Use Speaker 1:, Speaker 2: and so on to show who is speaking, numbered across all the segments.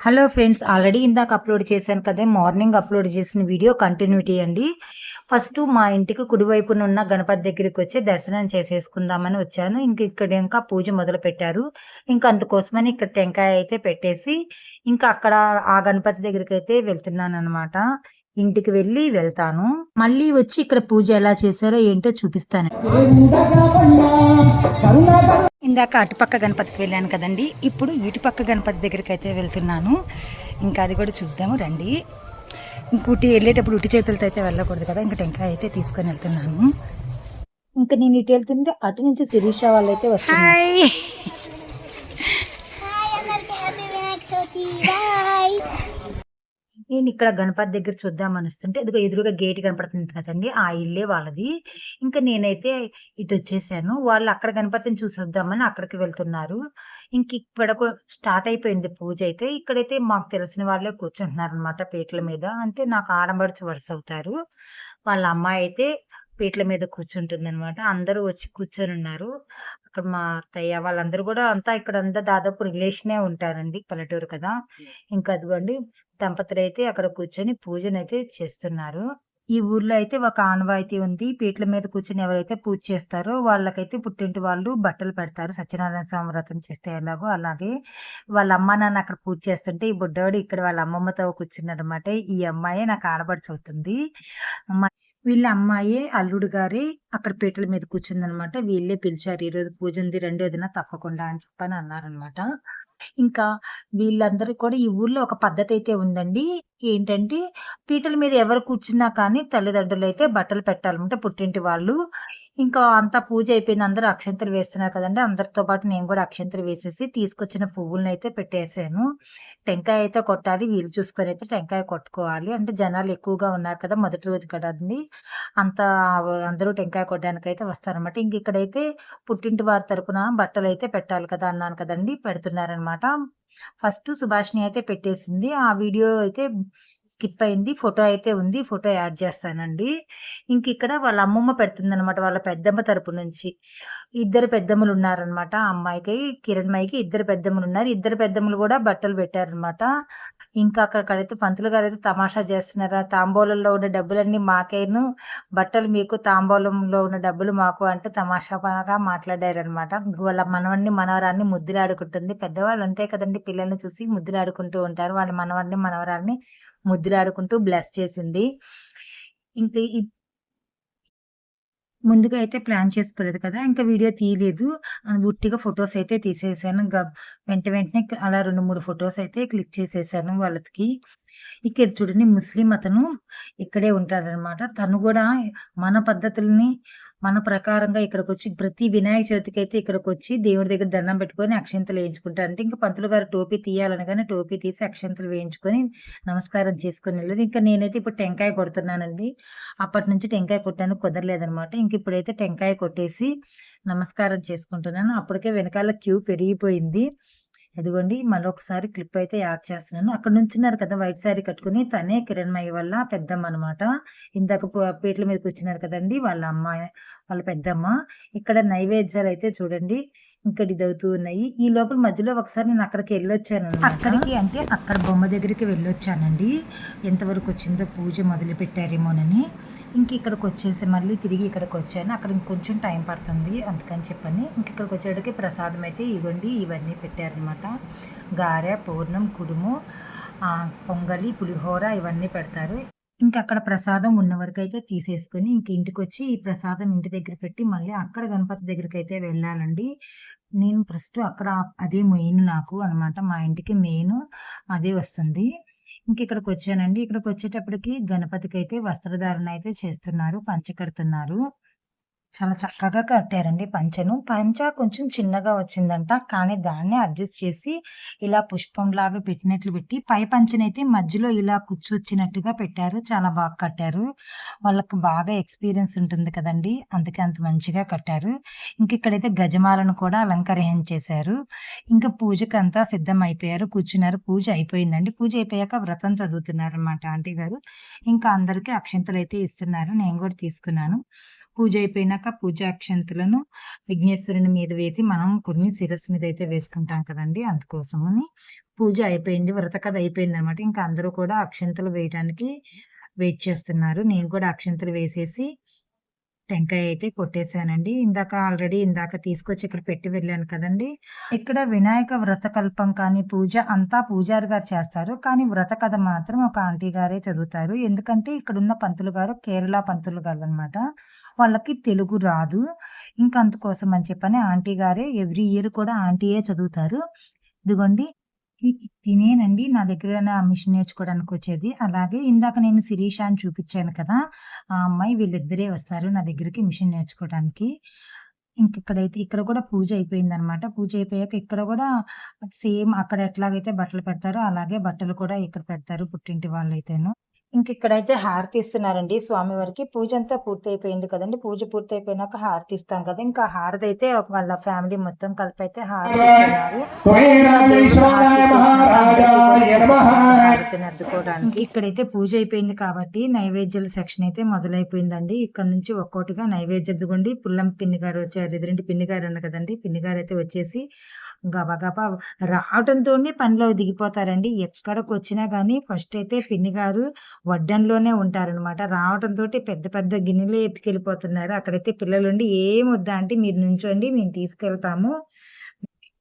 Speaker 1: Hello friends already ఇందాక upload చేశాను కదా మార్నింగ్ అప్లోడ్ చేసిన వీడియో కంటిన్యూటీ అండి. ఫస్ట్ మా ఇంటికి కుడివైపున ఉన్న గణపతి దగ్గరికి వచ్చి దర్శనం చేసేసుకుందామని వచ్చాను. ఇంక ఇక్కడ ఇంకా పూజ మొదలు పెట్టారు ఇంకా అందుకోసమని ఇక్కడ టెంకాయ అయితే పెట్టేసి ఇంకా అక్కడ ఆ గణపతి దగ్గరికి అయితే వెళ్తున్నాను అనమాట ఇంటికి వెళ్ళి వెళ్తాను. మళ్ళీ వచ్చి ఇక్కడ పూజ ఎలా చేశారో ఏంటో చూపిస్తాను. ఇందాక అటుపక్క గణపతికి వెళ్ళాను కదండి. ఇప్పుడు ఇటుపక్క గణపతి దగ్గరికి అయితే వెళ్తున్నాను. ఇంకా అది కూడా చూద్దాము రండి. ఇంకోటి వెళ్ళేటప్పుడు ఉట్టి చేతులతో అయితే వెళ్ళకూడదు కదా ఇంకా టెంకాయ అయితే తీసుకొని వెళ్తున్నాను. ఇంకా నేను ఇటు వెళ్తుంటే అటు నుంచి శిరీష వాళ్ళు అయితే వస్తున్నారు నేను ఇక్కడ గణపతి దగ్గర చూద్దాం అనిస్తుంటే ఇదిగో ఎదురుగా గేట్ కనపడుతుంది కదండి ఆ ఇల్లే వాళ్ళది. ఇంకా నేనైతే ఇటు వచ్చేసాను. వాళ్ళు అక్కడ గణపతిని చూసొద్దామని అక్కడికి వెళ్తున్నారు. ఇంక ఇక్కడ స్టార్ట్ అయిపోయింది పూజ అయితే. ఇక్కడైతే మాకు తెలిసిన వాళ్ళే కూర్చుంటున్నారు అనమాట పీటల మీద. అంటే నాకు ఆడబడుచు వరుస అవుతారు. వాళ్ళ అమ్మాయి అయితే పీటల మీద కూర్చుంటుంది అనమాట అందరూ వచ్చి కూర్చొని ఉన్నారు అక్కడ మా అత్తయ్య వాళ్ళందరూ కూడా అంతా ఇక్కడ అంతా దాదాపు రిలేషనే ఉంటారండి పల్లెటూరు కదా. ఇంకా అదిగోండి దంపతులు అయితే అక్కడ కూర్చొని పూజనైతే చేస్తున్నారు. ఈ ఊర్లో అయితే ఒక ఆనవాయితీ ఉంది. పీటల మీద కూర్చొని ఎవరైతే పూజ చేస్తారో వాళ్ళకైతే పుట్టింటి వాళ్ళు బట్టలు పెడతారు. సత్యనారాయణ స్వామి వ్రతం చేస్తే ఎలాగో అలాగే వాళ్ళ అమ్మ నాన్న అక్కడ పూజ చేస్తుంటే ఈ బుడ్డవాడు ఇక్కడ వాళ్ళ అమ్మమ్మతో కూర్చున్నాడు అనమాట ఈ అమ్మాయి నాకు ఆడపడుచు అవుతుంది. అమ్మ- వీళ్ళ అమ్మాయి అల్లుడు గారే అక్కడ పీటల మీద కూర్చుందనమాట. వీళ్ళే పిలిచారు ఈ రోజు పూజ ఉంది రెండో దిన తప్పకుండా అని చెప్పని అన్నారనమాట. ఇంకా వీళ్ళందరూ కూడా ఈ ఊర్లో ఒక పద్ధతి అయితే ఉందండి. ఏంటంటే పీటల మీద ఎవరు కూర్చున్నా కానీ తల్లిదండ్రులు అయితే బట్టలు పెట్టాలన్నమాట పుట్టింటి వాళ్ళు. ఇంకా అంతా పూజ అయిపోయింది. అందరూ అక్షంతలు వేస్తున్నారు కదండి. అందరితో పాటు నేను కూడా అక్షంతలు వేసేసి తీసుకొచ్చిన పువ్వులను అయితే పెట్టేశాను. టెంకాయ అయితే కొట్టాలి. వీలు చూసుకొని అయితే టెంకాయ కొట్టుకోవాలి. అంటే జనాలు ఎక్కువగా ఉన్నారు కదా మొదటి రోజు కదండి అంత అందరూ టెంకాయ కొట్టడానికి అయితే వస్తారనమాట ఇంక ఇక్కడైతే పుట్టింటి వారి తరపున బట్టలు అయితే పెట్టాలి కదా అన్నాను కదండి. పెడుతున్నారనమాట ఫస్ట్ సుభాష్ని అయితే పెట్టేసింది. ఆ వీడియో అయితే స్కిప్ అయింది. ఫోటో అయితే ఉంది. ఫోటో యాడ్ చేస్తానండి. ఇంక ఇక్కడ వాళ్ళ అమ్మమ్మ పెడుతుంది అనమాట వాళ్ళ పెద్దమ్మ తరపు నుంచి. ఇద్దరు పెద్దమ్మలు ఉన్నారనమాట అమ్మాయికి అమ్మాయికి కిరణ్మయికి ఇద్దరు పెద్దమ్మలు ఉన్నారు. ఇద్దరు పెద్దమ్మలు కూడా బట్టలు పెట్టారనమాట ఇంకా అక్కడికైతే పంతులు గారు అయితే తమాషా చేస్తున్నారా? తాంబూలంలో ఉన్న డబ్బులన్నీ మాకేను. బట్టలు మీకు తాంబూలంలో ఉన్న డబ్బులు మాకు అంటే తమాషాగా మాట్లాడారనమాట వాళ్ళ మనవడిని మనవరాన్ని ముద్దులాడుకుంటుంది. పెద్దవాళ్ళు అంతే కదండి పిల్లల్ని చూసి ముద్దులాడుకుంటూ ఉంటారు. వాళ్ళ మనవాడిని మనవరాన్ని ముద్దులాడుకుంటూ బ్లెస్ చేసింది. ఇంక ముందుగా అయితే ప్లాన్ చేసుకోలేదు కదా ఇంకా వీడియో తీయలేదు. ఉట్టిగా ఫొటోస్ అయితే తీసేసాను. ఇంకా వెంట వెంటనే అలా రెండు మూడు ఫొటోస్ అయితే క్లిక్ చేసేసాను వాళ్ళకి. ఇక్కడ చూడండి ముస్లిం అతను ఇక్కడే ఉంటాడనమాట తను కూడా మన పద్ధతుల్ని మన ప్రకారంగా ఇక్కడికి వచ్చి ప్రతి వినాయక చవితికి అయితే ఇక్కడికి వచ్చి దేవుడి దగ్గర దండం పెట్టుకొని అక్షంతలు వేయించుకుంటారు అంటే ఇంకా పంతులు గారు టోపీ తీయాలనగానే టోపీ తీసి అక్షంతలు వేయించుకొని నమస్కారం చేసుకుని వెళ్ళదు. ఇంకా నేనైతే ఇప్పుడు టెంకాయ కొడుతున్నానండి. అప్పటి నుంచి టెంకాయ కొట్టాను కుదరలేదనమాట ఇంక ఇప్పుడైతే టెంకాయ కొట్టేసి నమస్కారం చేసుకుంటున్నాను. అప్పటికే వెనకాల క్యూ పెరిగిపోయింది. ఇదిగోండి మరొకసారి క్లిప్ అయితే యాడ్ చేస్తున్నాను. అక్కడ నుంచున్నారు కదా వైట్ శారీ కట్టుకుని. తనే కిరణ్మయ్య వల్ల పెద్దమ్మ అనమాట ఇందాక ప- పీటల మీద కూర్చున్నారు కదండి వాళ్ళ అమ్మ వాళ్ళ పెద్దమ్మ. ఇక్కడ నైవేద్యాలు అయితే చూడండి. ఇంకా ఇది అవుతూ ఉన్నాయి. ఈ లోపల మధ్యలో ఒకసారి నేను అక్కడికి వెళ్ళొచ్చాను అక్కడికి అంటే అక్కడ బొమ్మ దగ్గరికి వెళ్ళొచ్చానండి. ఎంతవరకు వచ్చిందో పూజ మొదలు పెట్టారేమోనని. ఇంక ఇక్కడికి వచ్చేసి మళ్ళీ తిరిగి ఇక్కడికి వచ్చాను. అక్కడ ఇంకొంచెం టైం పడుతుంది అందుకని చెప్పని. ఇంక ఇక్కడికి వచ్చేటికి ప్రసాదం అయితే ఇవ్వండి ఇవన్నీ పెట్టారనమాట గారె పూర్ణం కుడుము పొంగలి పులిహోర ఇవన్నీ పెడతారు. ఇంకా అక్కడ ప్రసాదం ఉన్న వరకు అయితే తీసేసుకొని ఇంక ఇంటికి వచ్చి ఈ ప్రసాదం ఇంటి దగ్గర పెట్టి మళ్ళీ అక్కడ గణపతి దగ్గరికి అయితే వెళ్ళాలండి. నేను ఫస్ట్ అక్కడ అదే మెయిన్ నాకు అనమాట మా ఇంటికి మెయిన్ అదే వస్తుంది. ఇంక ఇక్కడికి వచ్చానండి. ఇక్కడికి వచ్చేటప్పటికి గణపతికి అయితే వస్త్రధారణ అయితే చేస్తున్నారు పంచ కడుతున్నారు. చాలా చక్కగా కట్టారండి పంచను. పంచ కొంచెం చిన్నగా వచ్చిందంట కానీ దాన్ని అడ్జస్ట్ చేసి ఇలా పుష్పంలాగా పెట్టినట్లు పెట్టి పై పంచనైతే మధ్యలో ఇలా కూర్చొచ్చినట్టుగా పెట్టారు. చాలా బాగా కట్టారు. వాళ్ళకి బాగా ఎక్స్పీరియన్స్ ఉంటుంది కదండి అందుకే అంత మంచిగా కట్టారు. ఇంక ఇక్కడైతే గజమాలను కూడా అలంకరించేశారు ఇంకా పూజకి అంతా సిద్ధం అయిపోయారు కూర్చున్నారు. పూజ అయిపోయిందండి. పూజ అయిపోయాక వ్రతం చదువుతున్నారు అనమాట ఆంటీ గారు. ఇంకా అందరికీ అక్షంతలు అయితే ఇస్తున్నారు. నేను కూడా తీసుకున్నాను. పూజ అయిపోయినాక పూజ అక్షంతులను విఘ్నేశ్వరుని మీద వేసి మనం కొన్ని శిరస్ మీద అయితే వేసుకుంటాం కదండి అందుకోసమని. పూజ అయిపోయింది వ్రత కథ అయిపోయింది అనమాట ఇంకా అందరూ కూడా అక్షంతలు వేయడానికి వెయిట్ చేస్తున్నారు. నేను కూడా అక్షంతలు వేసేసి టెంకాయ అయితే కొట్టేశానండి. ఇందాక ఆల్రెడీ ఇందాక తీసుకొచ్చి ఇక్కడ పెట్టి వెళ్ళాను కదండి. ఇక్కడ వినాయక వ్రత కల్పం కానీ పూజ అంతా పూజారి గారు చేస్తారు. కానీ వ్రత కథ మాత్రం ఒక ఆంటీ గారే చదువుతారు. ఎందుకంటే ఇక్కడ ఉన్న పంతులు గారు కేరళ పంతులు గారు అనమాట వాళ్ళకి తెలుగు రాదు. ఇంకా అందుకోసం అని చెప్పని ఆంటీ గారే ఎవ్రీ ఇయర్ కూడా ఆంటీయే చదువుతారు. ఇదిగోండి తినేనండి. నా దగ్గర మిషన్ నేర్చుకోవడానికి వచ్చేది. అలాగే ఇందాక నేను శిరీష అని చూపించాను కదా ఆ అమ్మాయి వీళ్ళిద్దరే వస్తారు నా దగ్గరికి మిషన్ నేర్చుకోవడానికి. ఇంక ఇక్కడైతే ఇక్కడ కూడా పూజ అయిపోయింది అనమాట పూజ అయిపోయాక ఇక్కడ కూడా సేమ్ అక్కడ ఎట్లాగైతే బట్టలు పెడతారో అలాగే బట్టలు కూడా ఇక్కడ పెడతారు పుట్టింటి వాళ్ళైతేను. ఇంక ఇక్కడైతే హారతి ఇస్తున్నారండి స్వామివారికి. పూజ అంతా పూర్తి అయిపోయింది కదండి. పూజ పూర్తి అయిపోయినాక హారతి ఇస్తాం కదా. ఇంకా హారతి అయితే ఒక వాళ్ళ ఫ్యామిలీ మొత్తం కలిపి అయితే హారతి ఇస్తున్నారు హారతిని అద్దుకోవడానికి ఇక్కడైతే పూజ అయిపోయింది కాబట్టి నైవేద్యాల సెక్షన్ అయితే మొదలైపోయిందండి. ఇక్కడ నుంచి ఒక్కోటిగా నైవేద్యం ఎదుగుండి పుల్లం పిన్ని గారు వచ్చారు. ఎదురింటి పిన్ని గారు అన్న కదండి. పిన్ని గారు అయితే వచ్చేసి గబగబా రావడంతోనే పనిలో దిగిపోతారండి. ఎక్కడికి వచ్చినా కానీ ఫస్ట్ అయితే పిన్ని గారు వడ్డంలోనే ఉంటారనమాట రావడంతో పెద్ద పెద్ద గిన్నెలు ఎత్తుకెళ్ళిపోతున్నారు. అక్కడైతే పిల్లలుండి ఏం వద్దా అంటే మీరు నుంచోండి మేము తీసుకెళ్తాము.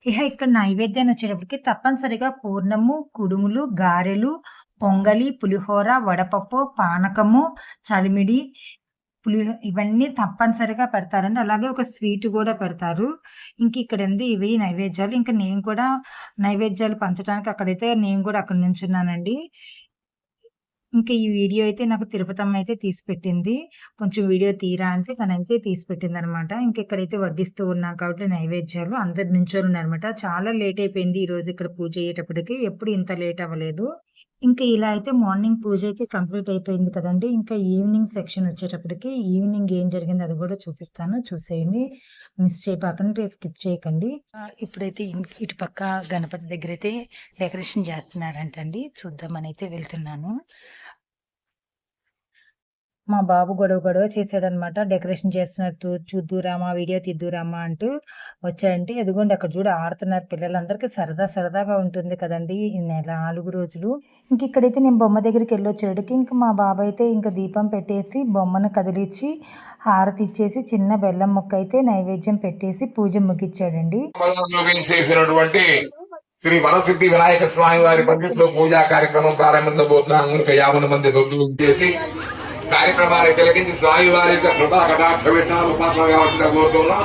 Speaker 1: ఇక ఇక్కడ నైవేద్యాన్ని వచ్చేటప్పటికి తప్పనిసరిగా పూర్ణము కుడుములు గారెలు పొంగలి పులిహోర వడపప్పు పానకము చలిమిడి పులి ఇవన్నీ తప్పనిసరిగా పెడతారండి. అలాగే ఒక స్వీట్ కూడా పెడతారు. ఇంక ఇక్కడ ఉంది ఇవి నైవేద్యాలు. ఇంకా నేను కూడా నైవేద్యాలు పంచడానికి అక్కడైతే నేను కూడా అక్కడ నుంచున్నానండి. ఇంకా ఈ వీడియో అయితే నాకు తిరుపతమ్మ అయితే తీసి పెట్టింది. కొంచెం వీడియో తీరా అంటే తనైతే తీసి పెట్టింది అనమాట ఇంకా ఇక్కడైతే వడ్డిస్తూ ఉన్నాం కాబట్టి నైవేద్యాలు. అందరు నించొని ఉన్నారనమాట. చాలా లేట్ అయిపోయింది ఈ రోజు ఇక్కడ పూజ అయ్యేటప్పటికి. ఎప్పుడు ఇంత లేట్ అవ్వలేదు. ఇంకా ఇలా అయితే మార్నింగ్ పూజ అయితే కంప్లీట్ అయిపోయింది కదండి. ఇంకా ఈవినింగ్ సెక్షన్ వచ్చేటప్పటికి ఈవినింగ్ ఏం జరిగింది అది కూడా చూపిస్తాను. చూసేయండి. మిస్ చేయకండి స్కిప్ చేయకండి. ఇప్పుడైతే ఇటు పక్క గణపతి దగ్గర అయితే డెకరేషన్ చేస్తున్నారంటండి. చూద్దామని అయితే వెళ్తున్నాను. మా బాబు గొడవ గొడవ చేశాడనమాట. డెకరేషన్ చేస్తున్నట్టు చూద్దురామా వీడియో తీద్దురామా అంటూ వచ్చాడంటే ఎదుగుండి అక్కడ చూడ ఆడుతున్నారు పిల్లలందరికీ సరదా సరదాగా ఉంటుంది కదండి ఈ నెల నాలుగు రోజులు. ఇంక ఇక్కడైతే నేను బొమ్మ దగ్గరికి వెళ్ళొచ్చేటికి ఇంక మా బాబాయ్ అయితే ఇంకా దీపం పెట్టేసి బొమ్మను కదిలిచ్చి హారతి ఇచ్చేసి చిన్న బెల్లం ముక్క అయితే నైవేద్యం పెట్టేసి పూజ ముగిచ్చాడండి.
Speaker 2: చేసినటువంటి శ్రీ వరసిద్ధి వినాయక స్వామి వారి పండితులు పూజా కార్యక్రమం ప్రారంభించబోతున్నాము ఇంకా యాభై మంది రోజులు చేసి కార్యక్రమాన్ని కలిగించి స్వామివారి యొక్క కృపా కటాక్ష విషయాలు ఉపాసనగా వచ్చిన కోరుతున్నాం.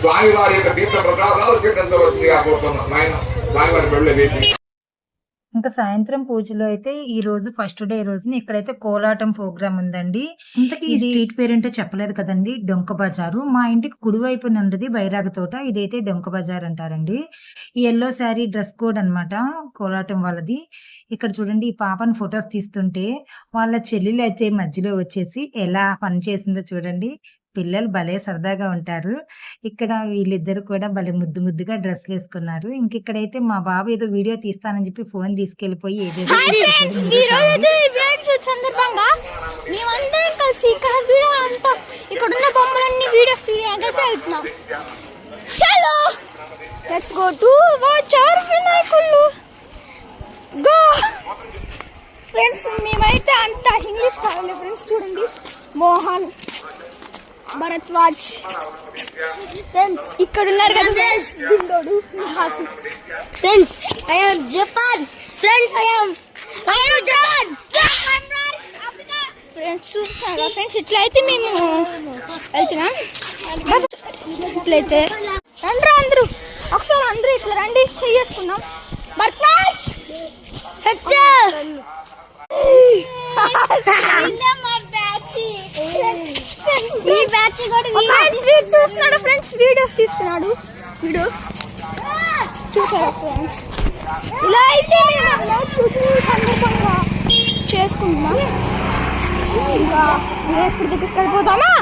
Speaker 2: స్వామివారి యొక్క తీర్థ ప్రసాదాలు స్వీకరించవలసిందిగా కోరుతున్నాం. ఆయన స్వామివారి వారి వేసి
Speaker 1: ఇంకా సాయంత్రం పూజలో అయితే ఈ రోజు ఫస్ట్ డే రోజున ఇక్కడైతే కోలాటం ప్రోగ్రామ్ ఉందండి. ఇంతకీ ఈ స్ట్రీట్ పేరేంటో చెప్పలేదు కదండి డొంక బజారు. మా ఇంటికి కుడివైపున ఉండేది బైరాగ తోట ఇదైతే డొంక బజార్ అంటారండి. ఈ ఎల్లో శారీ డ్రెస్ కోడ్ అన్నమాట కోలాటం వాళ్ళది. ఇక్కడ చూడండి ఈ పాపను ఫొటోస్ తీస్తుంటే వాళ్ళ చెల్లెలు అయితే మధ్యలో వచ్చేసి ఎలా పని చేసిందో చూడండి. పిల్లలు భలే సరదాగా ఉంటారు. ఇక్కడ వీళ్ళిద్దరు కూడా భలే ముద్దు ముద్దుగా డ్రెస్లు వేసుకున్నారు. ఇంక ఇక్కడైతే మా బాబు ఏదో వీడియో తీస్తానని చెప్పి ఫోన్ ఏదేదో
Speaker 3: సందర్భంగా మేమందరం కలిసి ఇక్కడ వీడియో అంతా ఇక్కడ ఉన్న బొమ్మలన్నీ వీడియోస్ చలో let's go to watch our go friends మేమైతే అంత ఇంగ్లీష్ కావాలి. ఫ్రెండ్స్ చూడండి. మోహన్. భరద్వాజ్ ఫ్రెండ్స్ ఇక్కడ ఉన్నారు కదా ఫ్రెండ్స్ గుండోడు హాసి friends I am Japan friends I am I am Japan friends చూస్తారా ఫ్రెండ్స్ ఇట్లయితే మేము వెళ్తున్నాం ఇట్లయితే రండి అందరూ ఒకసారి అందరూ ఇట్లా రండి చేసుకుందాం భరద్వాజ్ హెచ్చా ఈ బ్యాచ్ కూడా ఫ్రెండ్స్ వీడు. చూస్తున్నాడు ఫ్రెండ్స్ వీడియోస్ తీస్తున్నాడు. వీడు. చూసారా ఫ్రెండ్స్ ఇలా అయితే సందర్భంగా చేసుకుంటున్నాం. ఇంకా వినాయకుడి దగ్గరికి వెళ్ళిపోదామా?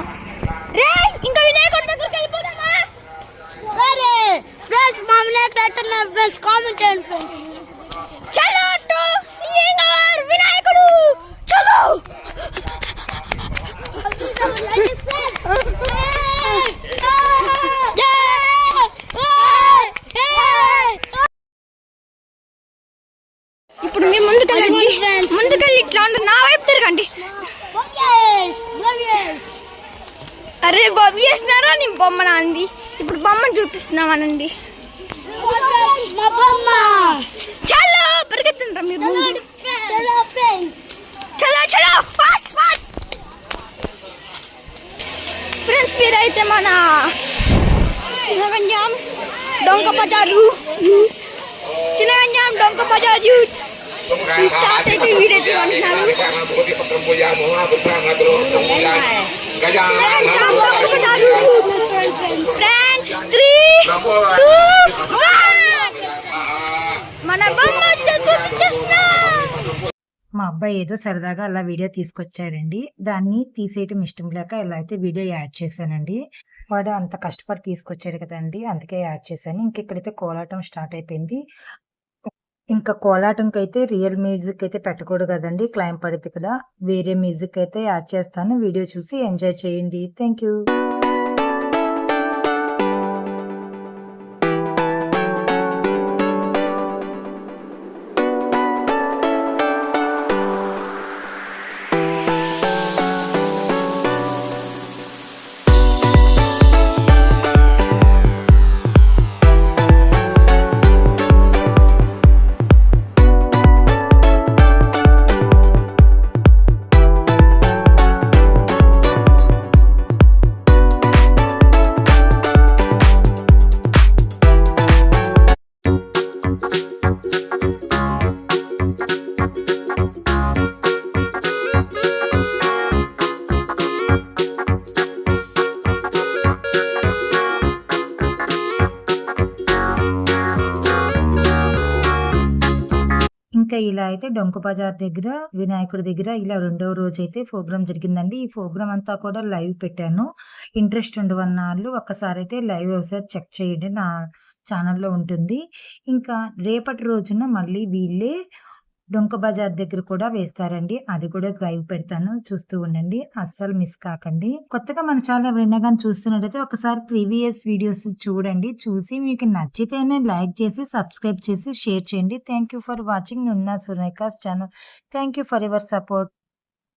Speaker 3: రే ఇంకా వినాయకుడి దగ్గరికి వెళ్ళిపోదామా? సరే ఫ్రెండ్స్ మా వినాయకుడు ఎట్టున్నారు ఫ్రెండ్స్ కామెంట్ చేయండి ఫ్రెండ్స్ చలో టు సీయింగ్ అవర్ వినాయకుడు చలో ఇప్పుడు మీరు ముందుకెళ్ళండి ముందుకెళ్ళి ఇట్లా ఉంటుంది నా వైపు తిరగండి అరే బాబు వేసినారా నీ బొమ్మ నాంది ఇప్పుడు బొమ్మను చూపిస్తున్నామనండి చాలా పరిగెత్తుంటారా మీరు ముందు. చలో చలో ఫాస్ట్ ఫాస్ట్ ఫ్రెండ్స్ మీరైతే మన చిన్నగంజాం డొంక బజారు యూత్ చిన్నగంజాం డొంక బజార్ యూత్ తాత అయితే వీడియో చూడంటున్నారు చిన్నగంజాం డొంక బజారు youth friends three two one మన బొమ్మ వచ్చి చూపించేస్తున్నాం.
Speaker 1: మా అబ్బాయి ఏదో సరదాగా అలా వీడియో తీసుకొచ్చారండి. దాన్ని తీసేయటం ఇష్టం లేక ఇలా అయితే వీడియో యాడ్ చేశానండి. వాడు అంత కష్టపడి తీసుకొచ్చాడు కదండి అందుకే యాడ్ చేశాను. ఇంక ఇక్కడైతే కోలాటం స్టార్ట్ అయిపోయింది. ఇంకా కోలాటంకి అయితే రియల్ మ్యూజిక్ అయితే పెట్టకూడదు కదండి క్లైమ్ పడితే కదా. వేరే మ్యూజిక్ అయితే యాడ్ చేస్తాను. వీడియో చూసి ఎంజాయ్ చేయండి. థ్యాంక్ యూ అయితే డొంక బజార్ దగ్గర వినాయకుడి దగ్గర ఇలా రెండవ రోజు అయితే ప్రోగ్రామ్ జరిగిందండి. ఈ ప్రోగ్రామ్ అంతా కూడా లైవ్ పెట్టాను. ఇంట్రెస్ట్ ఉండవన్న వాళ్ళు ఒక్కసారి అయితే లైవ్ ఒకసారి చెక్ చేయండి. నా ఛానల్లో ఉంటుంది. ఇంకా రేపటి రోజున మళ్ళీ వీళ్ళే డొంక బజార్ దగ్గర కూడా వేస్తారండి. అది కూడా లైవ్ పెడతాను. చూస్తూ ఉండండి. అస్సలు మిస్ కాకండి. కొత్తగా మన ఛానల్ ఎవరైనా కానీ చూస్తున్నట్టయితే ఒకసారి ప్రీవియస్ వీడియోస్ చూడండి. చూసి మీకు నచ్చితేనే లైక్ చేసి సబ్స్క్రైబ్ చేసి షేర్ చేయండి. Thank you for watching. Nunna Surekha's channel. Thank you for your support.